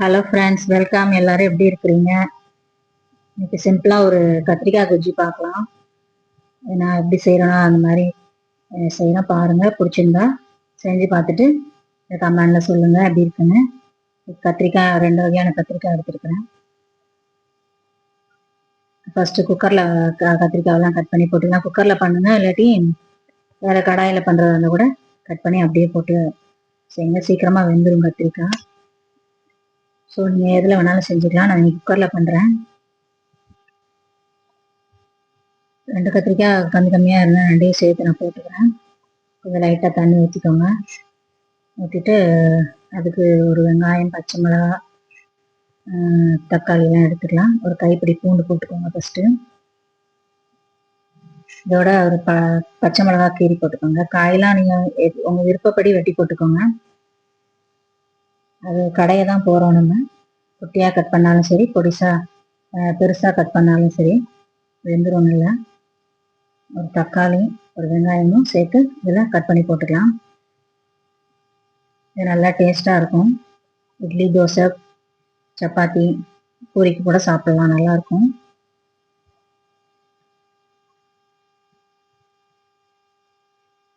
Hello friends welcome எல்லாரும் எப்படி இருக்கிறீங்க? இன்னைக்கு சிம்பிளாக ஒரு கத்திரிக்காய் குஜ்ஜி பார்க்கலாம். நான் எப்படி செய்கிறேன்னா அந்த மாதிரி செய்யணும் பாருங்கள் பிடிச்சிருந்தா செஞ்சு பார்த்துட்டு கமெண்டில் சொல்லுங்கள் எப்படி இருக்குன்னு. கத்திரிக்காய் ரெண்டு வகையான கத்திரிக்காய் எடுத்துருக்குறேன். ஃபஸ்ட்டு குக்கரில் கத்திரிக்காயெல்லாம் கட் பண்ணி போட்டுக்கலாம். குக்கரில் பண்ணுங்க. இல்லாட்டி வேறு கடாயில் பண்ணுறதா இருந்தால் கூட கட் பண்ணி அப்படியே போட்டு செய்யுங்க. சீக்கிரமாக வெந்துடும் கத்திரிக்காய். ஸோ நீங்கள் எதில் வேணாலும் செஞ்சுக்கலாம். நான் குக்கரில் பண்ணுறேன் ரெண்டு கத்திரிக்காய் கம்மி கம்மியாக இருந்தால் ரெண்டையும் சேர்த்து நான் போட்டுக்கிறேன். கொஞ்சம் லைட்டாக தண்ணி ஊற்றிக்கோங்க ஊற்றிட்டு அதுக்கு ஒரு வெங்காயம் பச்சை மிளகா தக்காளிலாம் எடுத்துக்கலாம். ஒரு கைப்பிடி பூண்டு போட்டுக்கோங்க ஃபஸ்ட்டு இதோட ஒரு ப பச்சை மிளகா கீரி போட்டுக்கோங்க. காயெல்லாம் நீங்கள் உங்கள் விருப்பப்படி வெட்டி போட்டுக்கோங்க. அது கடையை தான் போகிறோம் நம்ம. குட்டியாக கட் பண்ணாலும் சரி பொடிசாக பெருசாக கட் பண்ணாலும் சரி வெந்துடும் நல்லா ஒரு தக்காளி ஒரு வெங்காயமும் சேர்த்து இதில் கட் பண்ணி போட்டுக்கலாம். இது நல்லா டேஸ்ட்டாக இருக்கும். இட்லி தோசை சப்பாத்தி பூரிக்கு கூட சாப்பிடலாம் நல்லாயிருக்கும்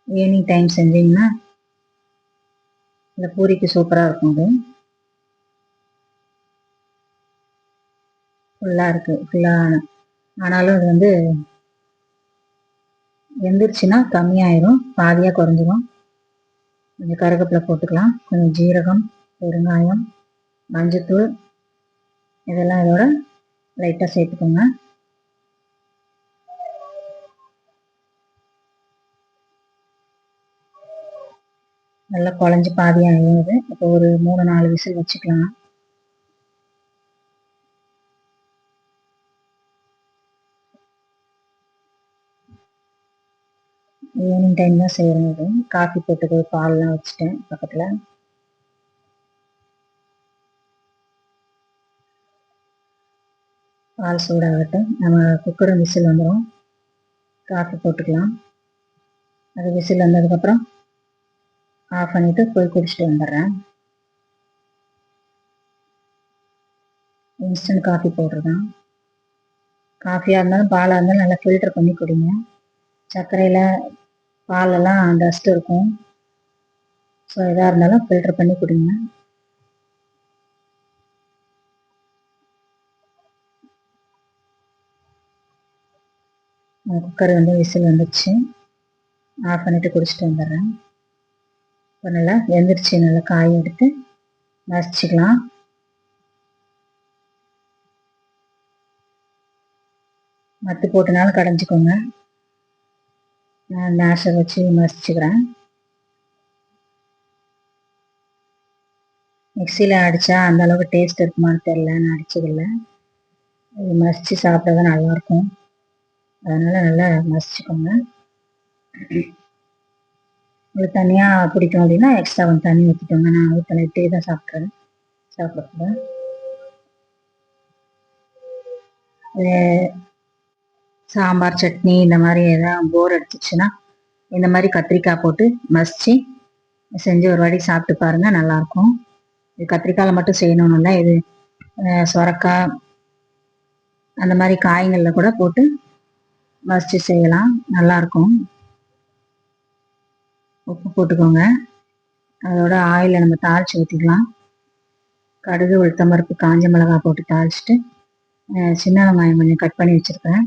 ஈவினிங் டைம் செஞ்சீங்கன்னா இந்த பூரிக்கு சூப்பராக இருக்கும் அது ஃபுல்லாக இருக்குது ஃபுல்லாக ஆனாலும் அது வந்து வெந்துருச்சுன்னா கம்மியாயிரும் பாதியாக குறைஞ்சிரும். கொஞ்சம் கருவேப்பிலை போட்டுக்கலாம். கொஞ்சம் ஜீரகம் பெருங்காயம் மஞ்சத்தூள் இதெல்லாம் இதோட லைட்டாக சேர்த்துக்கோங்க. நல்லா குழஞ்சி பாதியாக இது இப்போ ஒரு மூணு நாலு விசில் வச்சுக்கலாம். ஈவினிங் டைம் தான் செய்யணும் இது. காஃபி போட்டுக்கு பால்லாம் வச்சுட்டேன் பக்கத்தில். பால் சூடாகட்டும். நம்ம குக்கர் விசில் வந்துடும் காஃபி போட்டுக்கலாம். அது விசில் வந்ததுக்கப்புறம் ஆஃப் பண்ணிவிட்டு போய் குடிச்சிட்டு வந்துடுறேன். இன்ஸ்டன்ட் காஃபி பவுடர் தான் காஃபியாக இருந்தாலும் பாலாக இருந்தாலும் நல்லா ஃபில்டர் பண்ணி குடிங்க. சர்க்கரையில் பாலெல்லாம் டஸ்ட் இருக்கும். ஸோ எதாக இருந்தாலும் ஃபில்டர் பண்ணி குடிங்க. குக்கர் வந்து விசில் வந்துடுச்சு ஆஃப் பண்ணிவிட்டு குடிச்சிட்டு வந்துடுறேன். இப்போ நல்லா வெந்துருச்சு. நல்லா காய எடுத்து மசிச்சுக்கலாம் மத்து போட்டுனாலும் கடைஞ்சிக்கோங்க. நான் நேஷை வச்சு மசிச்சுக்கிறேன் மிக்சியில் அடித்தா அந்த அளவுக்கு டேஸ்ட் இருக்குமான்னு தெரில நான் அடிச்சதில்ல. இது மசித்து சாப்பிட்டா தான் நல்லாயிருக்கும். அதனால் நல்லா மசிச்சுக்கோங்க உங்களுக்கு தனியாக பிடிக்கும் அப்படின்னா எக்ஸ்ட்ரா வந்து தண்ணி ஊற்றிக்கோங்க நான் ஊற்றலை டீ தான் சாப்பிட்றேன். சாப்பிடக்கூடாது. சாம்பார் சட்னி இந்த மாதிரி எதாவது போர் அடிச்சிச்சுன்னா இந்த மாதிரி கத்திரிக்காய் போட்டு மசிச்சு செஞ்சு ஒரு வாட்டி சாப்பிட்டு பாருங்க நல்லாயிருக்கும். இது கத்திரிக்காயில் மட்டும் செய்யணும்னு இல்லை இது சொரக்காய் அந்த மாதிரி காய்களில் கூட போட்டு மசிச்சு செய்யலாம். நல்லாயிருக்கும். உப்பு போட்டுக்கோங்க. அதோட ஆயிலை நம்ம தாளிச்சு ஊற்றிக்கலாம் கடுகு உளுத்தம்பருப்பு காஞ்ச மிளகாய் போட்டு தாளிச்சிட்டு சின்ன வெங்காயம் கொஞ்சம் கட் பண்ணி வச்சுருக்கேன்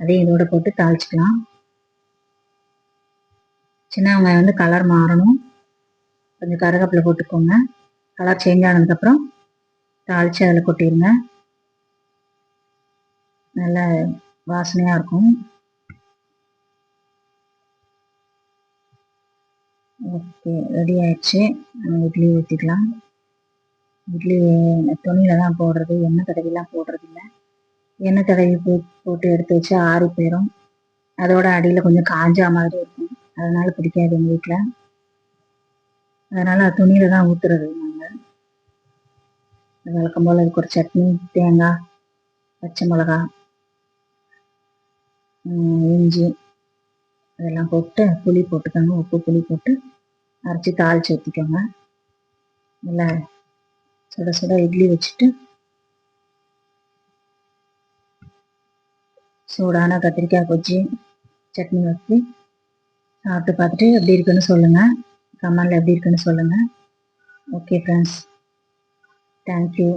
அதையும் இதோட போட்டு தாளிச்சிக்கலாம். சின்ன வெங்காயம் வந்து கலர் மாறணும். கொஞ்சம் கருகப்பில் போட்டுக்கோங்க. கலர் சேஞ்ச் ஆனதுக்கப்புறம் தாளித்து அதில் கொட்டிடுங்க நல்ல வாசனையாக இருக்கும். ஓகே ரெடி ஆயிடுச்சு. இட்லி ஊற்றிக்கலாம் இட்லி துணியில தான் போடுறது எண்ணெய் தடவிலாம் போடுறது இல்லை எண்ணெய் தடவி போ போட்டு எடுத்து வச்சு ஆறி போயிடும் அதோட அடியில் கொஞ்சம் காஞ்சா மாதிரி இருக்கும். அதனால பிடிக்காது எங்கள் வீட்டில் அதனால துணியில தான் ஊற்றுறது நாங்கள் வழக்கம் போல் அதுக்கு ஒரு சட்னி தேங்காய் பச்சை மிளகா இஞ்சி அதெல்லாம் போட்டு புளி போட்டுக்கோங்க. உப்பு புளி போட்டு அரைச்சி தாளிச்சு ஊற்றிக்கோங்க நல்லா சுட சுட இட்லி வச்சுட்டு சூடான கத்திரிக்காய் கொச்சி சட்னி வச்சு சாப்பிட்டு பார்த்துட்டு எப்படி இருக்குன்னு சொல்லுங்கள் கமெண்டில் எப்படி இருக்குன்னு சொல்லுங்கள் ஓகே ஃப்ரெண்ட்ஸ் தேங்க்யூ